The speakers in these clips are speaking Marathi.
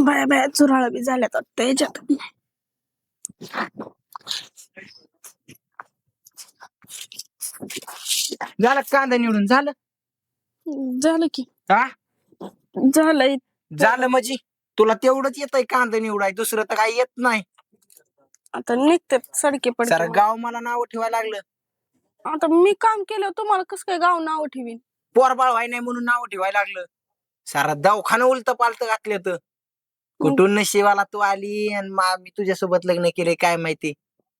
बाया बाया चुराळा बी झाल्यात वाटतं याच्यात. झालं कांदा निवडून? झालं? झालं की. हा झालंय. झालं म्हणजे? तुला तेवढंच येतंय कांदा निवडाय दुसरं तर काही येत नाही. आता निघते सडके सारं पडते गाव मला नाव ठेवायला लागलं. आता मी काम केलं तुम्हाला कसं काय गाव नाव ठेवीन? पोरबाळ व्हाय नाही म्हणून नाव ठेवायला लागलं. सारा दवाखाना उलत पालत घातलं तर कुठून नशिबाला तू आली आणि मा- मी तुझ्यासोबत लग्न केले काय माहिती?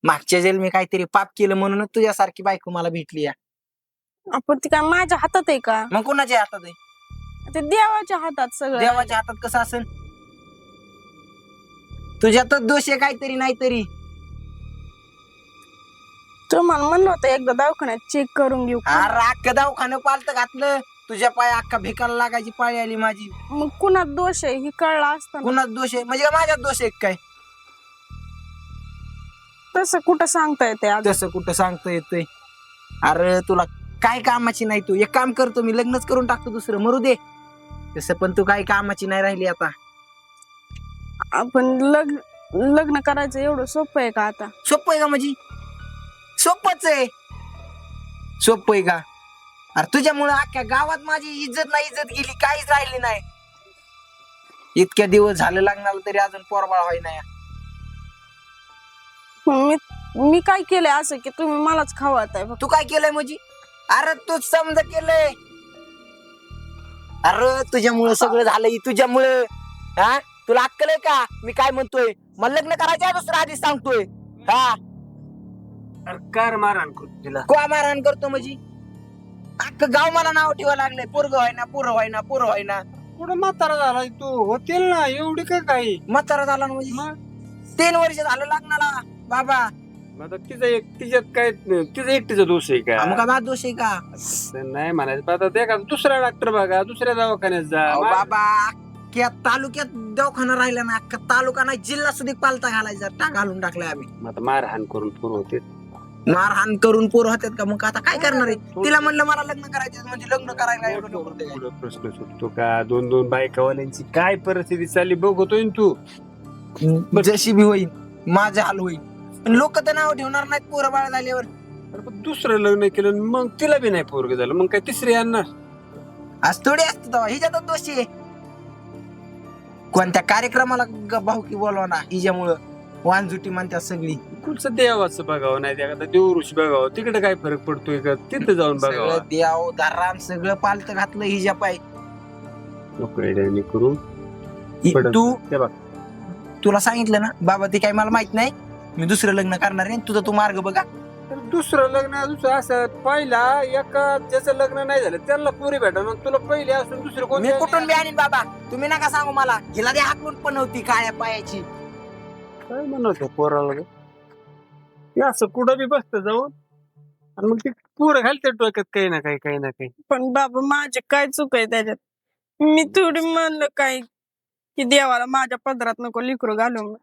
मागच्या जेल मी काहीतरी पाप केलं म्हणूनच तुझ्यासारखी बायको मला भेटली या. आपण ती काय माझ्या हातात आहे का? मग कोणाच्या हातात आहे? ते देवाच्या हातात सगळं. देवाच्या हातात कसं असेल तुझ्यातच दोष आहे काहीतरी नाहीतरी तुम्हाला म्हणलं होतं एकदा दवाखान्यात चेक करून घेऊ अरे अख्खं दवाखानं पालत घातलं. तुझ्या पाय अख्खा भिकाला लागायची पाळी आली माझी. मग कुणात दोष आहे? हे कळलं असतं कुणाच दोष आहे? म्हणजे का माझ्यात दोष आहे काय? तसं कुठं सांगता येते आज? तसं कुठं सांगता येतंय? अरे तुला काय कामाची नाही तू. एक काम करतो मी लग्नच करून टाकतो दुसरं. मरू दे. तसं पण तू काही कामाची नाही राहिली आता. आपण लग्न लग्न करायचं एवढं सोपं आहे का आता? सोपं आहे का म्हणजे? सोपच आहे. सोपं आहे का? अरे तुझ्यामुळे अख्ख्या गावात माझी इज्जत नाही इज्जत गेली काहीच राहिली नाही. इतक्या दिवस झालं लग्नाला तरी अजून पोरबाळ व्हाय नाही. मी मी काय केलंय असं की तुम्ही मलाच खावाताय तू काय केलंय म्हणजे अरे तू समजा केलंय. अरे तुझ्यामुळं सगळं झालंय तुझ्यामुळं. हा? तुला अक्कल आहे का? मी काय म्हणतोय? मला लग्न करायचं आहे दुसरं आधीच सांगतोय. हा? अरे कार मारहाण करू तिला. कोआ मारहाण करतो म्हणजे अख्खं गाव मला नाव ठेवा लागलंय. पोरग व्हायना पोरं व्हायना पोरं व्हायना. कुठं म्हातारा झाला तू? होतील ना एवढी काय काही? म्हातारा झाला ना म्हणजे? मग? तीन वर्ष झालं लग्नाला. बाबा. आता तिचा एक तिच्यात काय तिचा एकटीचा दोष आहे मग का माझा दोष आहे का? असं नाही म्हणायचं. पण आता ते का दुसरा डॉक्टर बघा दुसऱ्या दवाखान्यात जा. अहो बाबा अख्ख्या तालुक्यात दवाखाना राहिला ना अख्खा तालुका नाही जिल्हा सुद्धा पालता घालायचा. टाक घालून टाकलाय आम्ही. आता मारहाण करून पूर्ण होते. मारहाण करून पोर होतात का? मग आता काय करणार आहे? तिला म्हणलं मला लग्न करायचं म्हणजे लग्न करायला एवढं लवकर ते काय? पुढं प्रश्न सुटतो का? दोन दोन बायकावाल्यांची काय परिस्थिती चालली बघतोय ना तू. जशी बी होईल माझं हाल होईल पण लोक तर नाव ठेवणार नाहीत पोरं बाळ झाल्यावर. अरे पण दुसरं लग्न केलं आणि मग तिला बी नाही पोरग झालं. मग काय तिसरी आणणार? आज थोडी असते तेव्हा हिच्यातच दोषी आहे. कोणत्या कार्यक्रमाला ग- भाऊकी बोलवा ना हिच्यामुळं. वानजुटी म्हणतात सगळी. कुठचं देवाचं बघावं? नाही त्या देवऋषी बघावं. तिकडे काय फरक पडतोय का? तिथे जाऊन बघावं. सगळं देव दाराम सगळं पालत घातलं हिच्या पाय नको येड्यावानी करू पडत. तू ते बघ. तुला सांगितलं ना बाबा ते काय मला माहीत नाही. मी दुसरं लग्न करणार आहे तुझा तू मार्ग बघा. तर दुसरं लग्न दुसरं असं पहिला एका ज्याचं लग्न नाही झालं त्याला पुरी भेटणार. तुला पहिले असून दुसरं कोण मी कुठून बी आणीन बाबा? तुम्ही नका सांगू मला. हिला दे हाकलून पण नव्हती काळ्या पायाची. काय म्हणत पोराला? हे असं कुठं बी बसतं जाऊन. आणि मग ती पोरं घालते डोक्यात काही ना काही काही ना काही. पण बाबा माझे काय चूक आहे त्याच्यात? मी थोडी म्हणलं काय की देवाला माझ्या पदरात नको लिकरू घालून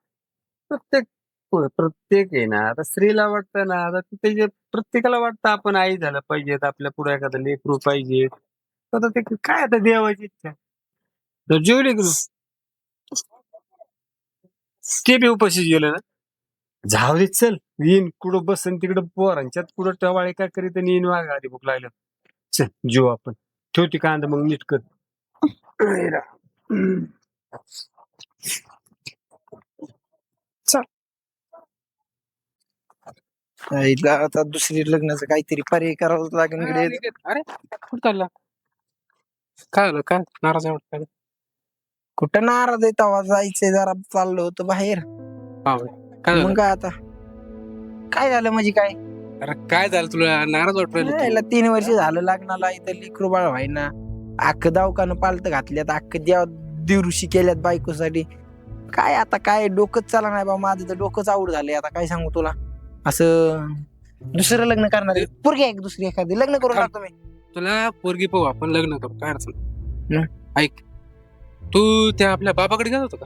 प्रत्येक पोरं- प्रत्येक आहे ना. आता स्त्रीला वाटतं ना आता त्याचे प्रत्येकाला वाटतं आपण आई झालं पाहिजेत आपल्या पुढे एखादं लेकरू पाहिजे आता ते काय आता देवाची इच्छा? तर जेवली करू. ते बी उपाशी गेलं ना. जाऊ दे चल. येईन. कुठं बसन तिकडं पोरांच्यात कुठं टवाळे काय करीत आणि येईन वाघ आधी भूक लागलं चल जेऊ आपण. ठेवते कांदा मग नीट कर. आता दुसरी लग्नाचं काहीतरी पर्याय करावं लागेल इकडे. अरे कुठं चालला? काय झालं? काय? नाराज आहे वाटतं? कुठं नाराज आहे तेव्हा जायचंय जरा चाललो होतो बाहेर. होय. काय झालं? मग काय आता? काय झालं म्हणजे काय? अरे काय झालं तुला? नाराज राहिलं याला तीन वर्ष झालं लग्नाला इथं लिकरू बाळ व्हायना. अख्खं दवाखानं पालत घातल्यात अख्खं देव दिवृषी केल्यात बायकोसाठी. काय आता काय? डोकंच चाला नाही बाबा माझं तर डोकंच आवड झालंय आता. काय सांगू तुला? असं दुसरं लग्न करणार. आहे. पोरगी आहे का दुसरी एखादी? लग्न करून थांब. टाकतो मी तुला पोरगी पाहू आपण लग्न करू. काय अडचण. ऐक. तू त्या आपल्या बाबाकडे गेला होता का?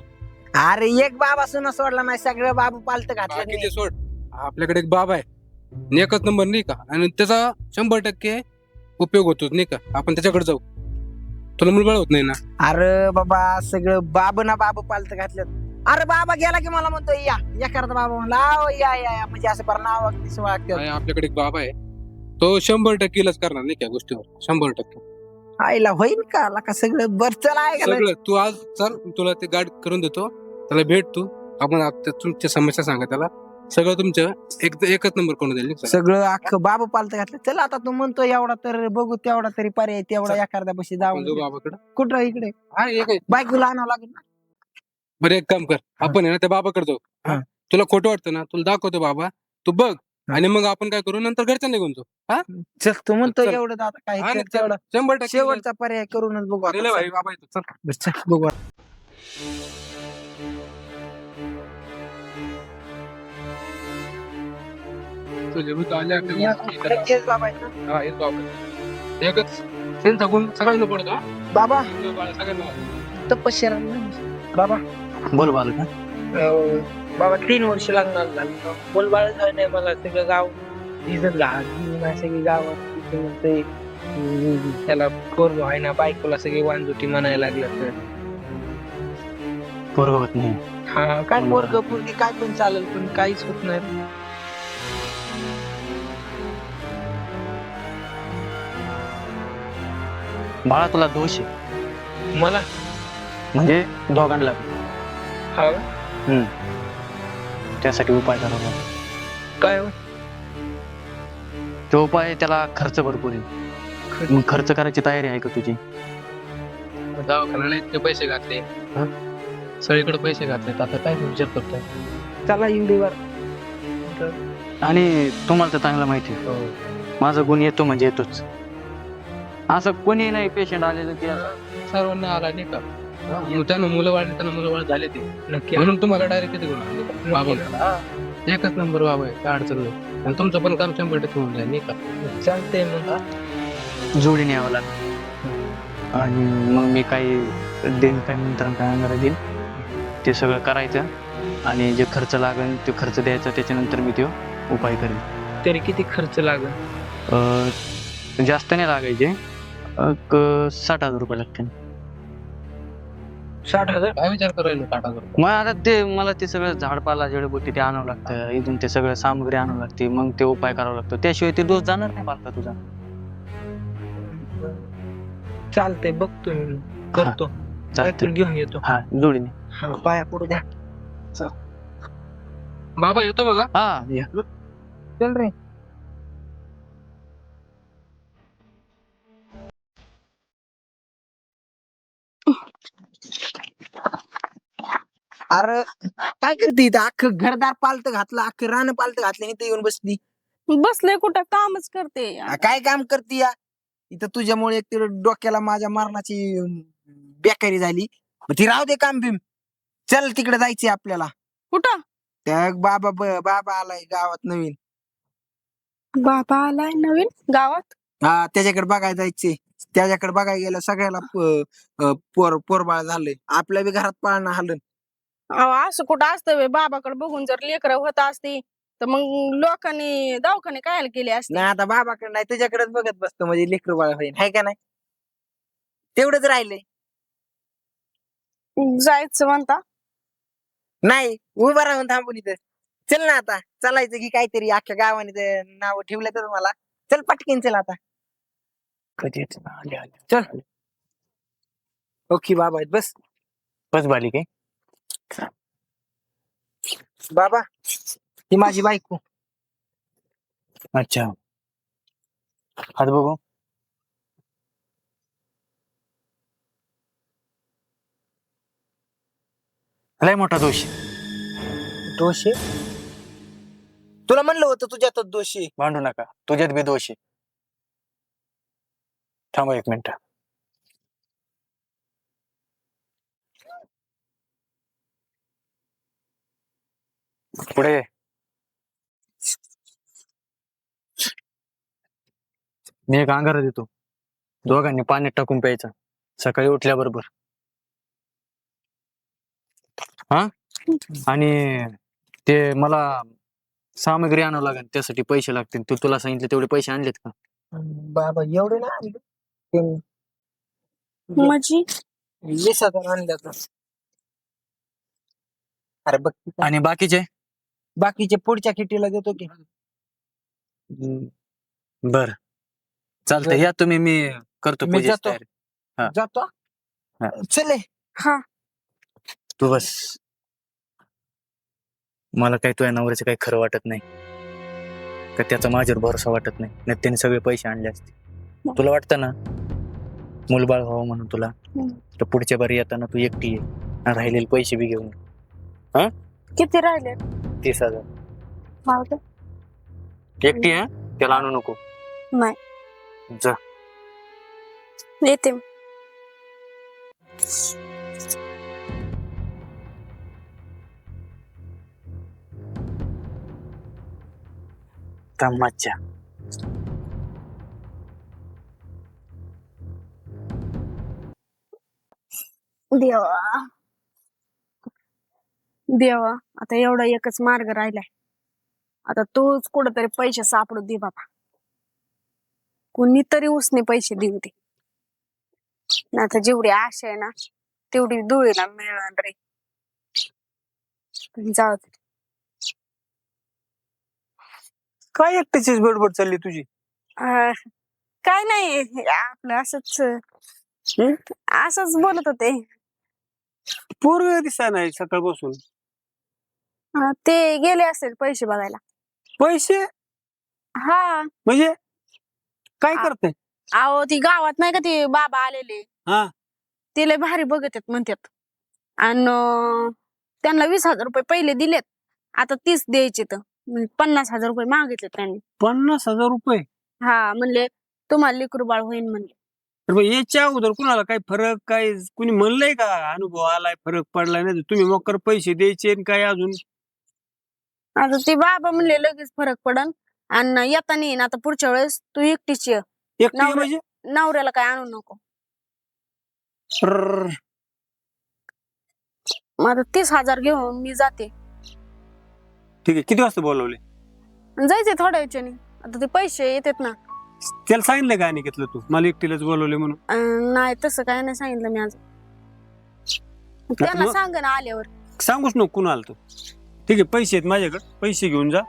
अरे एक बाबा सुन सोडला नाही सगळं बाबू पालत घातलं बाकीचे सोड. आपल्याकडे एक बाबा आहे. एकच नंबर नाही का? आणि त्याचा शंभर टक्के उपयोग होतो नाही का? आपण त्याच्याकडे जाऊ. तुला मुलबाळ होत नाही ना? अरे बाबा सगळं बाब ना बाब पालत घातल्यात अरे बाबा गेला की मला म्हणतो या या करता बाबा म्हणला "आओ, या या या. म्हणजे असं बरं नाव वागते वागते आणि आपल्याकडे एक बाबा आहे. तो शंभर टक्के इलाज करणार नाही त्या गोष्टीवर? शंभर टक्के. आईला होईल का आला का सगळं बर चला? सगळं तू आज चल तुला ते गाडी करून देतो त्याला भेट तू आपण आप- त्या तुमच्या समस्या सांगा त्याला सगळं तुमचं एक एकच नंबर करून देईल सगळं. अख्खं बाबा पालत घातलं चला आता तू म्हणतो एवढा तर बघू तेवढा तरी पर्याय तेवढा. एखाद्या पशी आपण जाऊ जाऊ बाबाकडे कुठं इकडे हा एक आहे. बायकोला आणावं लागेल ना. बरं एक काम कर आपण आहे ना त्या बाबाकडे जाऊ हा. तुला खोटं वाटतं ना तुला दाखवतो बाबा तू बघ. आणि मग आपण काय करू? नंतर घरच्या निघून जाऊ. चल तू म्हणतो चल. एवढं आता काय हा कर ना, तेवढं. शंभर टक्के. शेवटचा पर्याय करूनच बघू आता. दिलं भाई बाबा चल बघू आता. तुझे भूत आले आपल्या या, गावात. नक्कीच बाबा. हा, एकच. त्यांचा गुण सगळ्यांना पडतो हा. बाबा. तुझं बाळ सगळ्यांना तपश्चर्या बाबा. बोल बालका. अं, बाबा तीन वर्ष लागणार झालं बोलबाळ झालं नाही मला सगळं गाव इज्जत घाल सगळी गावात हम्म, त्याला पोरग आहे ना बायकोला सगळी वांजुटी म्हणायला लागलं तर. पोरग होत नाही. हा काय पोरग पोरगी काय पण चालेल पण काहीच होत नाही. बाळा तुला दोष आहे. मला? म्हणजे दोघांना. हा? त्यासाठी उपाय करावा. लागेल. काय हो? तो उपाय त्याला खर्च भरपूर आहे. मग खर्च करायची तयारी आहे का तुझी? दवाखान्याला इतके पैसे घातले. हा? सगळीकडे पैसे घातले आता काय विचार करतोय? चला इंडीवर आणि तुम्हाला तर चांगलं माहिती आहे. हो. माझा गुण येतो म्हणजे येतोच. असं कोणी नाही पेशंट आलेलं की सर्वांना आला नाही का? त्यानं मुलं वाढले त्यांना मुलं वाढ झाले ते. नक्की. म्हणून तुम्हाला डायरेक्ट किती गुण आले. बाबा एकच नंबर बाबा आहे काय अडचण नाही. आणि तुमचं पण काम शंभर टक्के होऊन जाईल नाही का? चालतंय मग जोडीने यावं लागेल. आणि मग मी काही देईन काय नंतर काय आणणार देईन. ते सगळं करायचं. आणि जे खर्च लागेल ते खर्च द्यायचा त्याच्यानंतर मी तो उपाय करेन. तरी किती खर्च लागेल? जास्त नाही लागायचे. साठ हजार रुपये लागतील. साठ हजार? काय विचार करायला टाटा मग आता ते मला ते सगळं झाडपाला जडीबुटी ते आणावं लागतं. इथून ते सगळं सामग्री आणावं लागते. मग ते उपाय करावा लागतो. त्याशिवाय ते डोस जाणार नाही बालका तुझा. चालतंय बघतो मी. करतो. चालतंय. काहीतरी घेऊन येतो. हा जोडीने. हा, पाया पडू द्या. बाबा येतो बघा. हा या. चल रे. अरे काय करते इथं? अख्खं घरदार पालत घातलं अख्खं रान पालत घातलं इथं येऊन बसली. बसले कुठं? कामच करते. आ, काय काम करते या? इथं तुझ्यामुळे एक तर डोक्याला माझ्या मरणाची अं, बेकारी झाली. मग ती राहू दे काम बिम. चल तिकडे जायचे आपल्याला. कुठं? त्या बाबा ब- बाबा आलाय गावात नवीन. बाबा आलाय नवीन? गावात? हा त्याच्याकडे बघायला जायचे त्याच्याकडे बघायला गेलं सगळ्याला प- अं, पोर पोरबाळ झालंय. आपल्या बी घरात पाळणं हलन. अहो, असं कुठं असतं? बाबाकडे बघून जर लेकर होत असती तर मग लोकांनी दवाखाने काय केले असते? नाही आता बाबाकडे नाही तुझ्याकडेच बघत बसतो म्हणजे लेकरू बाळ होईल हाय का नाही? तेवढंच राहिलंय. जायचं म्हणता? नाही उभं राहून थांबून इथं. चल ना आता चालायचं की काहीतरी अख्ख्या गावाने नाव ठेवलं तर मला. चल पटकीन चल आता. कधी येते? ना? आले, आले. चल. ओके बाबा आहेत बस. बस बालिके. बाबा ही माझी बायको. अच्छा. हात बघू. लय मोठा दोष. आहे. दोष? तुला म्हणलं होतं तुझ्यातच दोष. भांडू नका. तुझ्यात बी दोष. आहे थांबा एक मिनिट. पुढे. मी एक अंगारा देतो. दोघांनी पाण्यात टाकून प्यायचा. सकाळी उठल्याबरोबर. हा? आणि ते मला सामग्री आणावं लागेल त्यासाठी पैसे लागतील. तू तुला सांगितले तेवढे पैसे आणलेत का? बाबा एवढे ना आणले. ते- म्हणजे वीस हजार आणले आता. अरे बघ की. आणि बाकीचे? बाकीचे पुढच्या किटीला देतो की. बर. चालतंय. या तुम्ही मी करतो मी पूजेची जातो. तयारी. हा. जातो? हा. चले. हा. तू बस. मला काही तुझ्या नवऱ्याचं काही खरं वाटत नाही. का त्याचा माझ्यावर भरोसा वाटत नाही. नाही त्याने सगळे पैसे आणले असते. तुला वाटतं ना? मुलबाळ व्हावं म्हणून तुला. हम्म. तर पुढच्या बारी येताना तू एकटी ये. आणि राहिलेले पैसे बी घेऊन ये. किती राहिले? तीस हजार? एकटी आहे? त्याला आणू नको. नाही. जा. येते मी. तमाच्या देवा. देवा आता एवढा एकच मार्ग राहिलाय. आता तूच कुठंतरी पैसे सापडू दे बाबा. कोणीतरी उसने पैसे देऊ दे. तर जेवढी आशा आहे ना तेवढी धुळीला मिळणार रे जाऊ दे. काय एकट्याचीच बडबड चालली तुझी? अं, काय नाही आपलं असंच हं? असंच बोलत होते. पूर्व दिसा नाही सकाळपासून. अं, ते गेले असेल पैसे बघायला. पैसे? हा. म्हणजे? काय आ- करते? अहो ती गावात नाही का ते बाबा आलेले? हा. ते लय भारी बघत आहेत म्हणतात आणि त्यांना वीस हजार रुपये पहिले दिलेत. आता तीस द्यायचे तर. म्हणजे पन्नास हजार रुपये मागितले त्यांनी. पन्नास हजार रुपये? हा म्हणले तुम्हाला लेकरू बाळ होईल म्हणले. तर मग याच्या अगोदर कुणाला काही फरक काय कुणी म्हणलंय का? अनुभव आलाय फरक पडलाय नाही तर तुम्ही मोकर पैसे द्यायचे आणि काय अजून? आता ते बाबा म्हणले लगेच फरक पडन. आणि येताना येईन आता पुढच्या वेळेस तू एकटीच ये. एकटी नवरा- म्हणजे? नवऱ्याला काय आणू नको. रर्र. मग आता तीस हजार घेऊन मी जाते. ठीक आहे किती वाजता बोलवले? आणि जायचे थोड्या वेळाने आता ते पैसे येतात ना. त्याला सांगितलं का घेतलं तू? मला एकटीलाच बोलवले म्हणून. अं, नाही तसं काय नाही सांगितलं मी आज त्यांना मग- सांग ना आल्यावर. सांगूच नको कुणाला तू. ठीक आहे पैसे आहेत माझ्याकडे. पैसे घेऊन जा.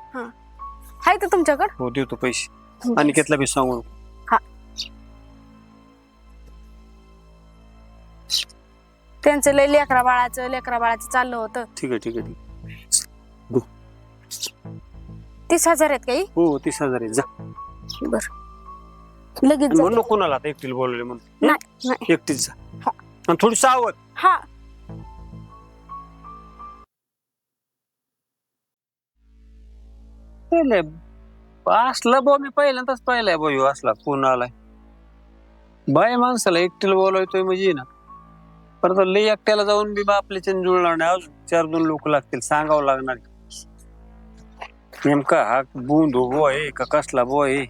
हाय तर तुमच्याकडे? हो देतो पैसे. आणि घेतला बी सांगू नको. त्यांचं लय लेकरा बाळाचं लेकरा बाळाचं चाललं होतं. ठीक आहे ठीक आहे ठीक आहे. तीस हजार आहेत काही? हो तीस हजार आहे जा. बर. लगेच आणि जाते. म्हणू नको कुणाला आता एकटीला बोलवले म्हणून. नाही नाही. एकटीच जा. आणि थोडी सावध. हा. केलंय असला बो मी पहिल्यांदाच पाहिलाय बो ह्यो असला कोण आलाय. बाय माणसाला एकटीला बोलवतोय म्हणजे ना. परत लय एकट्याला जाऊन बी आपल्याच्या जुळणार नाही. अजून चार दोन लोक लागतील सांगावं लागणार नेमका हा बुंद बो आहे का कसला बो आहे?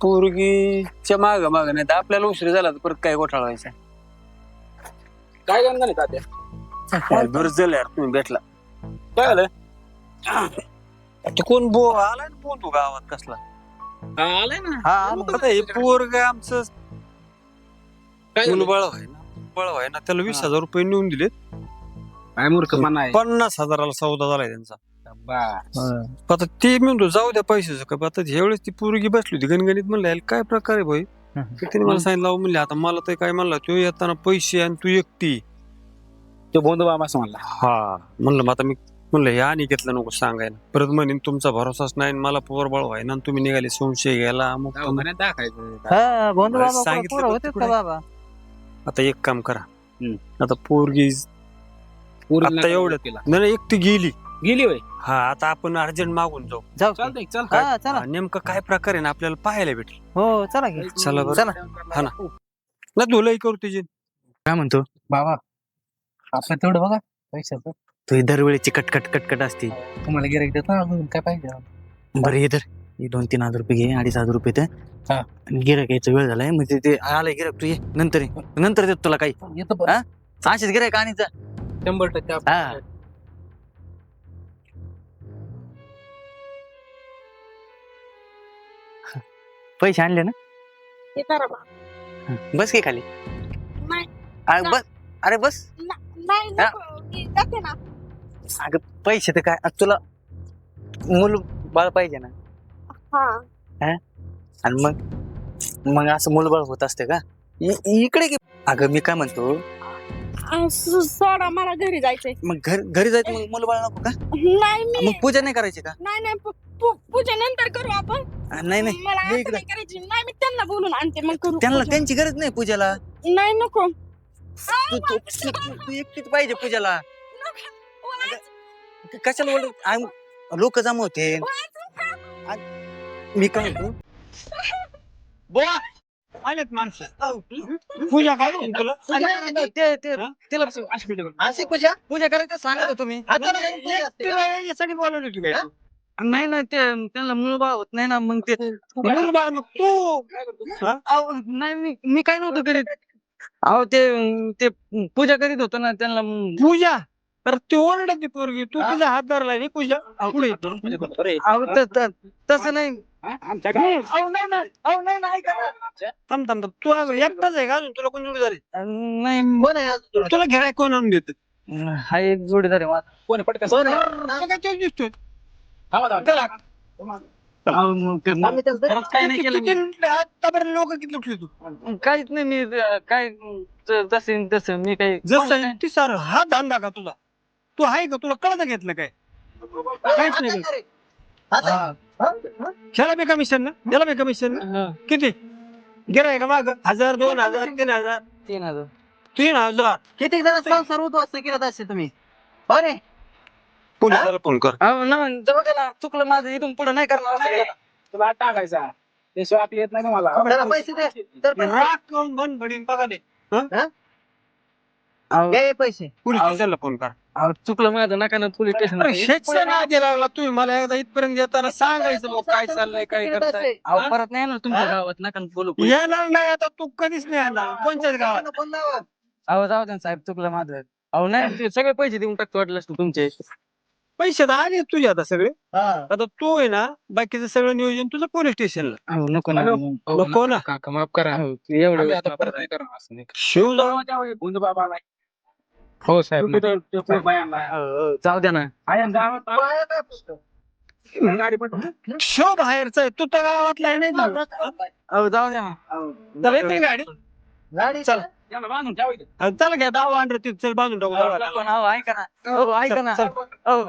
पोरगीच्या माग माग नाही तर आपल्याला उशीर झाला तर परत काय व्हायचा? काय करणार नाही तात्या? बरं झालं यार तुम्ही भेटला. काय झालं? ते कोण बो आला ना बोलतो गावात कसला? आलाय ना. हा आता हे पोरग आमचं काय झालं? मुलबाळ आहे ना मुलबाळ आहे ना त्याला वीस. हजार रुपये नेऊन दिले काय मूर्खपणा आहे. पन्नास हजाराला सौदा झालाय त्यांचा. बस. आता ते मी म्हणतो जाऊ द्या पैशाचं का आता ह्यावेळेस ती पोरगी बसली होती गणगणित म्हणलं याला काय प्रकार आहे भाई? तिने मला सांगितलं अहो म्हणले आता मला तर काय म्हणलं तू येताना पैसे आणि तू एकटी. तो बोंद बाबा असं म्हणला. हा. म्हणलं मग आता मी म्हणलं आणि घेतलं नको सांगायला परत म्हणेन तुमचा भरोसाच नाही आणि मला पोरबाळ व्हाय ना तुम्ही निघाले संशय घ्यायला. दवाखान्यात दाखायचं हा बाबा सांगितलं पोरं होतेच तुकडे? बाबा आता एक काम करा हम्म. आता पोरगी आता एवढं- केला. नाही नाही, एकटी गेली गेली होय हा आता आपण अर्जंट मागून जाऊ जाऊ की? चालतंय चल हा चला हा, नेमकं काय प्रकार आहे ना आपल्याला पाहायला भेटेल हो चला की चला बरं. चला. हा ना. ना धुलाई करू त्याची काय म्हणतो बाबा आपण तेवढं बघा पैशाचं तू ही दरवेळेची कटकट कटकट असते. तुम्हाला गिराईक देतो अजून? काय पाहिजे? बरं हे तर. हे दोन तीन हजार रुपये घे अडीच हजार रुपये हा. तर गिराक यायचा वेळ झालाय म्हणजे ते आलंय गिराक तू ये. नंतर ये. नंतर देतो तुला काही. येतो हा? असेच गिरायक आणि जा. शंभर टक्के आपण- हा. पैसे आणले ना? हे करा बा. बस की खाली. नाही. अरे बस. अरे बस. ना- नाही नको. मी जाते ना. अगं पैसे तर काय? आता तुला मूल बाळ पाहिजे ना? हा. आणि मग? मग असं मूलबाळ होत असते का? इ- इकडे की अगं मी काय म्हणतो? सो- सोडा मला घरी जायचंय. मग घर घरी जायचं मग मूलबाळ नको का? नाही मी मग पूजा नाही करायची का? नाही नाही पू- पू- पूजा नंतर करू आपण. आ, नाही नाही. मला ये आता इकडे. नाही करायची. नाही मी त्यांना बोलून आणते मग करू त्यांना पूजा. त्यांची गरज नाही पूजाला. नाही नको. तू तू तू- तू एकटीच पाहिजे पूजाला. वाच- कशाला ओरड? लोक जमा होते. मी काय म्हणतो? बोला आलेत माणसं. पूजा काय म्हणतो तुला? ते- ते- तिला पूजा? पूजा करायचं सांगत होतो मी. तिला यासाठी बोलवलं होती काय नाही नाही ते त्यांना मूलबाळ होत नाही ना मग ते म्हणून बा मग तू? हा? अहो, नाही मी मी काय नव्हतं करीत. अहो ते ते पूजा करीत होतो ना त्यांना पूजा? तर ती ओरडते पोरगी. तू तिचा हात धरला नाही पूजा. पुढे. येतो अहो त- त- तसं नाही. अहो नाही नाही अहो नाही नाही ऐका ना. थांब थांब थांब. तू आज एकटाच आहे का अजून? तुला कोण जोडीदार आहे? नाही तुला घ्याय कोण आणून देत? हा एक जोडीदार आहे माझा. काय तेच दिसतोय? चला. अहो, मग ते- खरंच काही नाही केलं मी. किती- आतापर्यंत लोक किती लुटले तू? काहीच नाही मी अं, काय त- तसं तसं मी काही जसं ती सार हा धंदा का तुझा? तू आहे का? तुला कळत घेतलं काय? काहीच नाही बी कमिशन ना? त्याला बी कमिशन ना? हा, किती? गिराय का माग? हजार दोन हजार तीन हजार. तीन हजार. तीन हजार. किती होतो असं केलं असेल तुम्ही? अरे पोलिसाला फोन कर. अहो ना चुकलं माझं इथून पुढे नाही करणार. असं केलं. तुला टाकायचा. त्याशिवाय आपली येत नाही का मला पैसे दे. राग करून बंद पडीन बघा दे अहो, पैसे. पोलीस स्टेशनला फोन कर. अहो, चुकलं माझं नका ना पोलीस स्टेशन नादी लागला तुम्ही मला एकदा इथपर्यंत येताना सांगायचं मग काय चाललंय काय करताय परत नाही ना तुमच्या गावात नका ना बोलू येणार नाही आता तू कधीच नाही आला कोणत्याच गावात अहो जाऊ द्या ना साहेब चुकलं माझं अहो नाही ते सगळे पैसे देऊन टाकतो वाटलं असतं तुमचे पैसे तर आले तुझे आता सगळे आता तू आहे ना बाकीचं सगळं नियोजन तुझं पोलीस स्टेशनला अहो नको ना. नको ना काका माफ करा अहो, एवढं आम्ही वेळ आता वापरत परत नाही करणार असं नाही शिव गुंज बाबा. हो साहेब जाऊ द्या ना. शो बाहेरचा आहे तू तर गावातला आहे नाही ना अहो जाऊ द्या ना. चला येते गाडी. चल. घ्या दहा अंडर चल बांधून टाकू पण अहो ऐका ना. अहो ऐका ना. चल. अहो